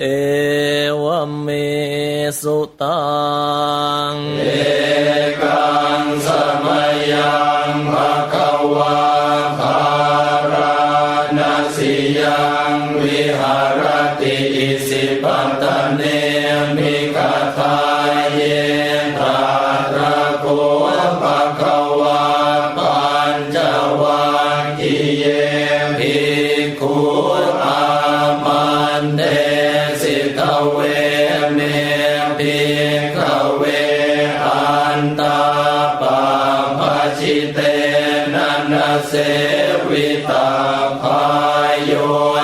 เอวเมสุตา เตนันเสวิตาพายโย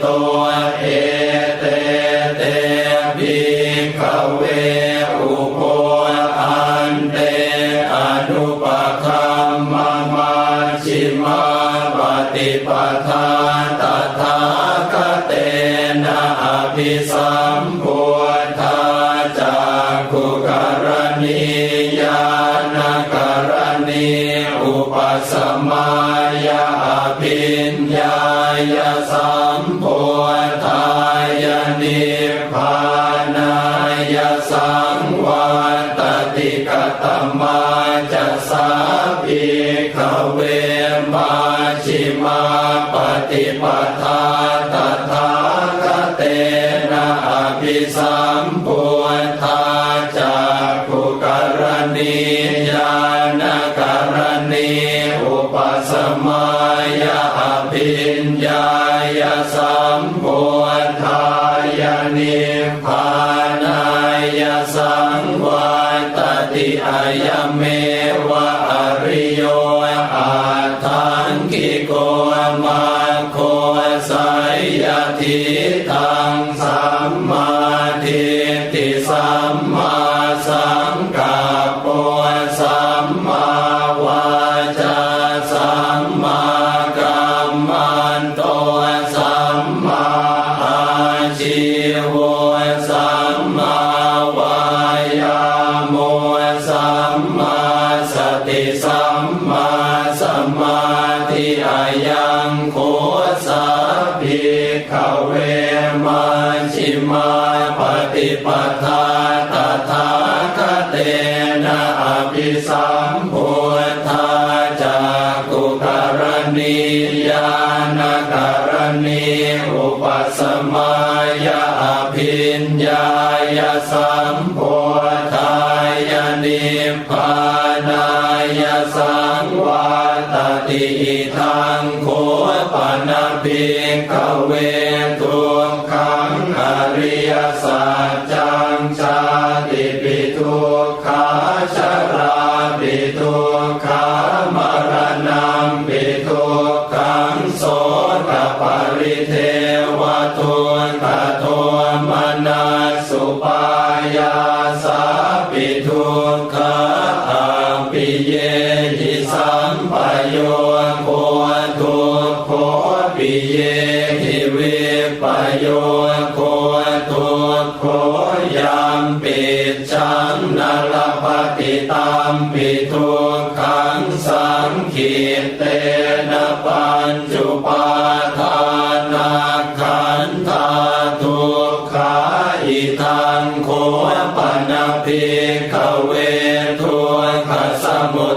โต ตมาจะสาปิขเวมาชิมาปฏิปทาตถาคเตนะอภิสั ทิตา นะอภิสัมพุทธาจากุกรณียานกรณีอุปสมายาภิญญายสัมพุทธายนิพานายสังวาตติทังโคปนาภิกเว เทวตุนตะโทมนัสสุปา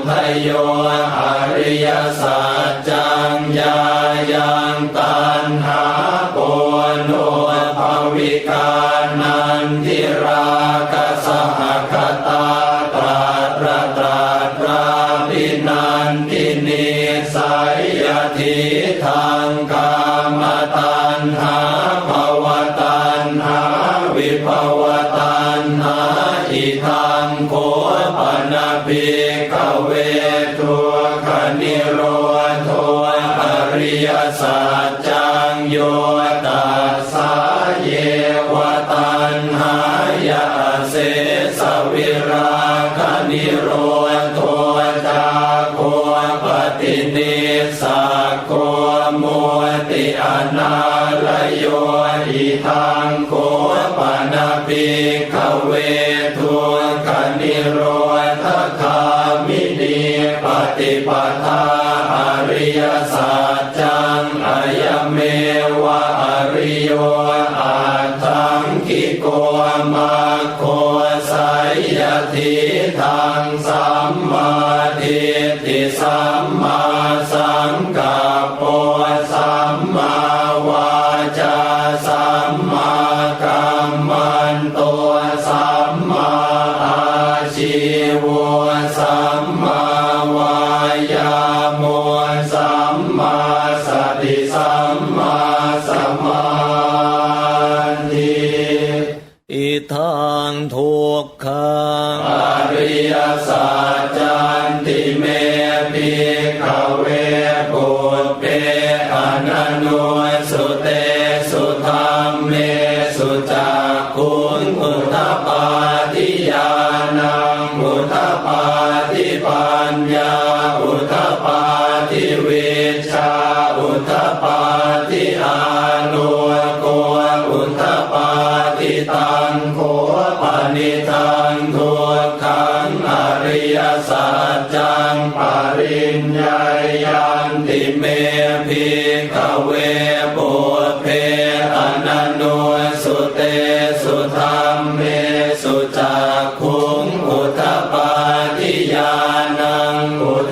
ทโยอริยสา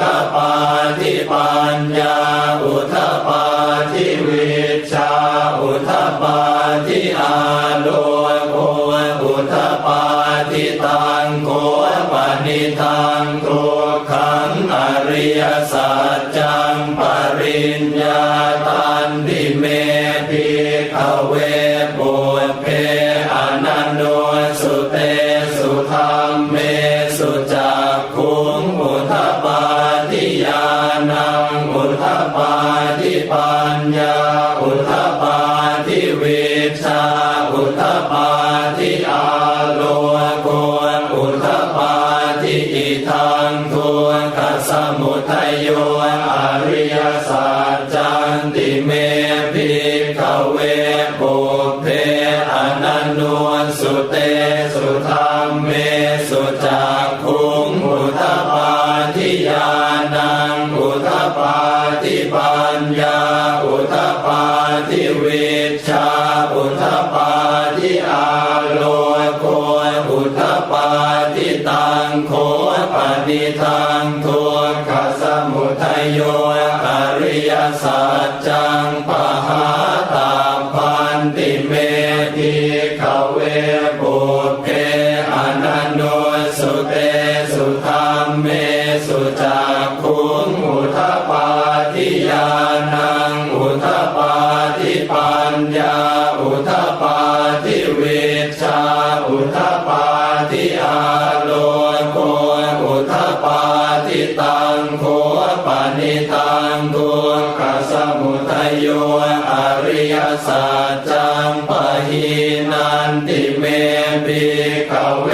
ตปาทิปา ชาอุตตปาทิอา โยอริยสั นันติเมปิกเว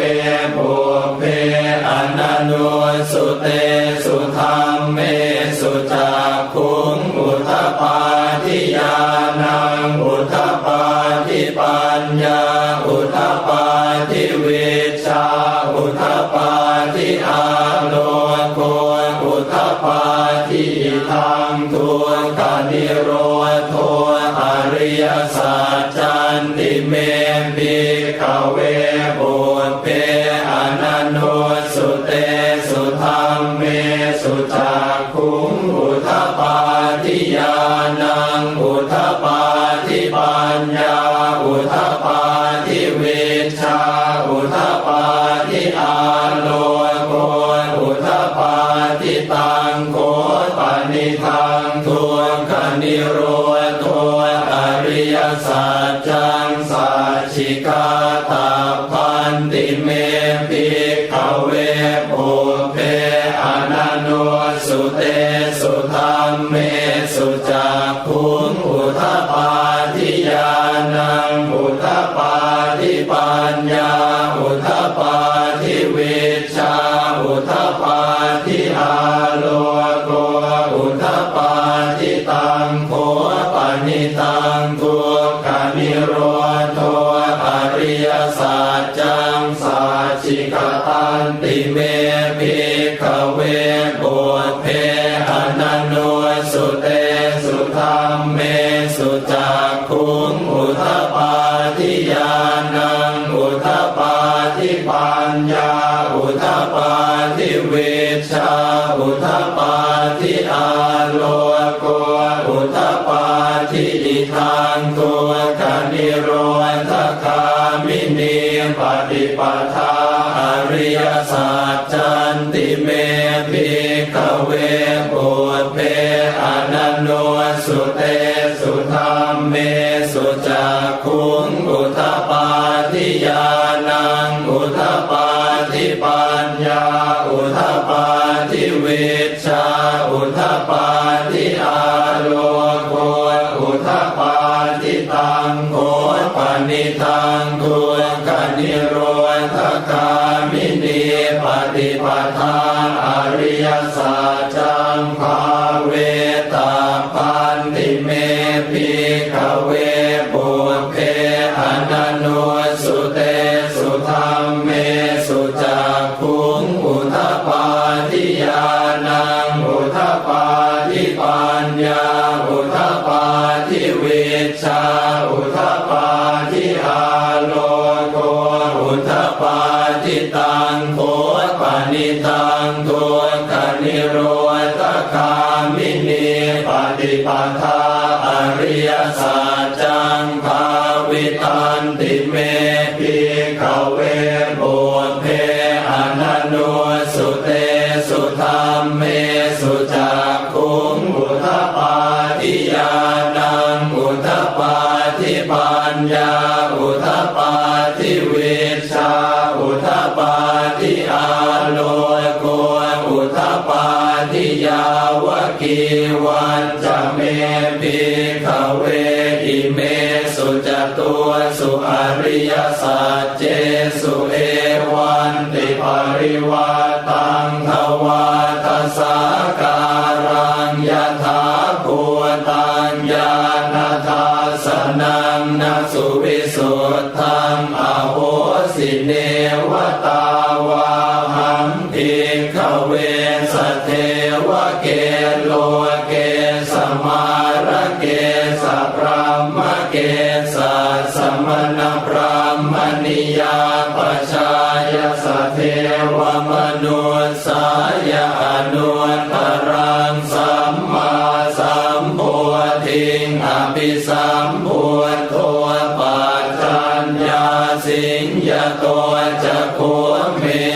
คุ้งอุ it. Uh, นิโรธกามินีปฏิปทาอริยสั มินีปฏิปทาอริยสัจ ตัวจะพวงมี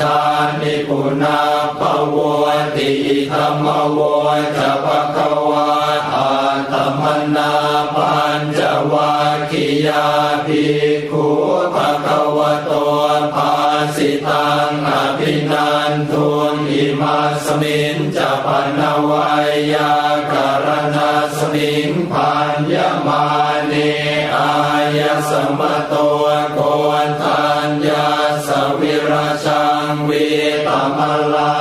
ทานิปุนาภวติธรรมวจะปะควาอาตมนาปัญจวัคคียาภิกขุภะคะวะโตภาสิตังอภินันทุนอิมาสมินจะปนวายาการณสมิงพันยมา Allah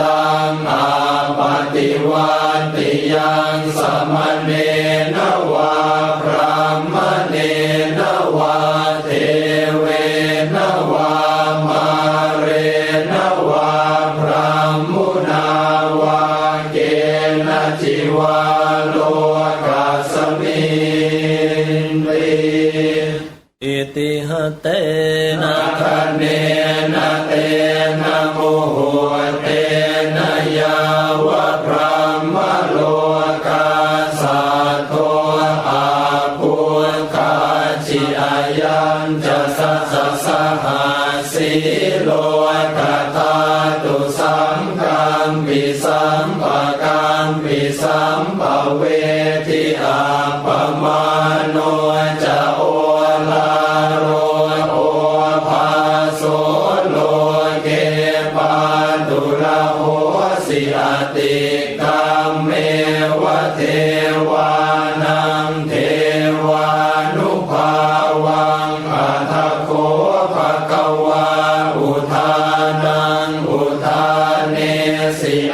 ตังอาปฏิวัติยังสมณเณร จิอายังจะสัสสหาสิโล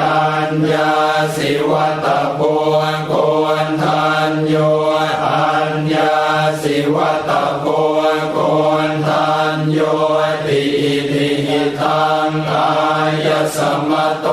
อัญญาสิวัตโพโกนทันโยอัญญาสิวัตโพโกนทันโยติอิทังกายสมโต